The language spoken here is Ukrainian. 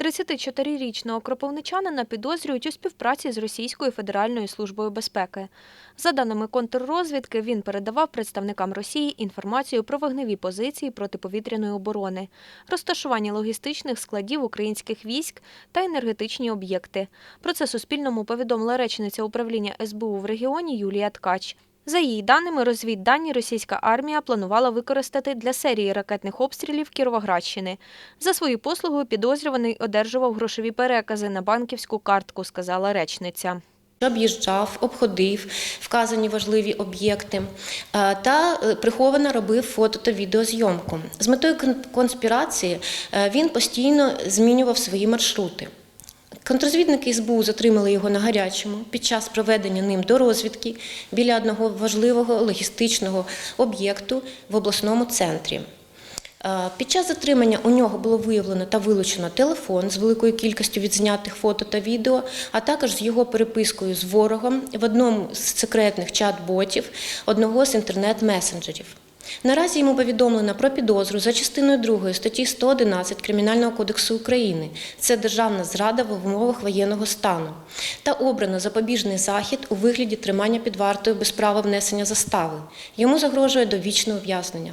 34-річного кропивничанина підозрюють у співпраці з Російською Федеральною службою безпеки. За даними контррозвідки, він передавав представникам Росії інформацію про вогневі позиції протиповітряної оборони, розташування логістичних складів українських військ та енергетичні об'єкти. Про це Суспільному повідомила речниця управління СБУ в регіоні Юлія Ткач. За її даними, розвіддані російська армія планувала використати для серії ракетних обстрілів Кіровоградщини. За свою послугу підозрюваний одержував грошові перекази на банківську картку, сказала речниця. Об'їжджав, обходив вказані важливі об'єкти е, та е, приховано робив фото та відеозйомку. З метою конспірації е, він постійно змінював свої маршрути. Контрозвідники СБУ затримали його на гарячому під час проведення ним до розвідки біля одного важливого логістичного об'єкту в обласному центрі. Е, Під час затримання у нього було виявлено та вилучено телефон з великою кількістю відзнятих фото та відео, а також з його перепискою з ворогом в одному з секретних чат-ботів одного з інтернет-месенджерів. Наразі йому повідомлено про підозру за частиною 2 статті 111 Кримінального кодексу України. Це державна зрада в умовах воєнного стану. Та обрано запобіжний захід у вигляді тримання під вартою без права внесення застави. Йому загрожує довічне ув'язнення.